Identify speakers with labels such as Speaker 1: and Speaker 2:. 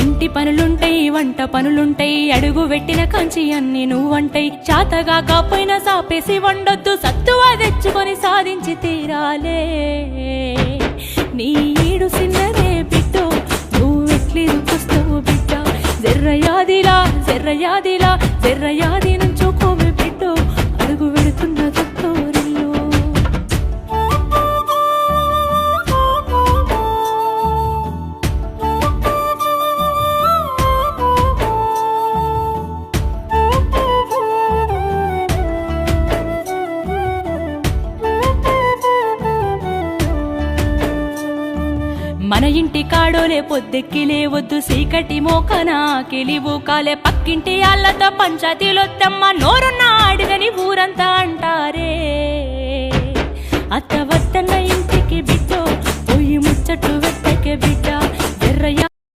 Speaker 1: ఇంటి పనులుంటాయి వంట పనులుంటాయి అడుగు పెట్టిన కంచి అన్ని నువ్వంటాయి చాతగా కాపోయినా సాపేసి వండొద్దు సత్తువా తెచ్చుకొని సాధించి తీరాలే. నీ ఈడు సిన్నదే బిడ్డో నువ్వెట్లి రుకొస్తావు బిడ్డ? జర్రయాదిలా జర్రయాదిలా జర్రయాది మన ఇంటి కాడోలే పొద్దెక్కిలే వద్దు సీకటి మోకనా కెలివు కాలే పక్కింటి అల్లతో పంచాయతీలొద్దమ్మ నోరున్న ఆడిదని ఊరంతా అంటారే. అత్త వద్దన్న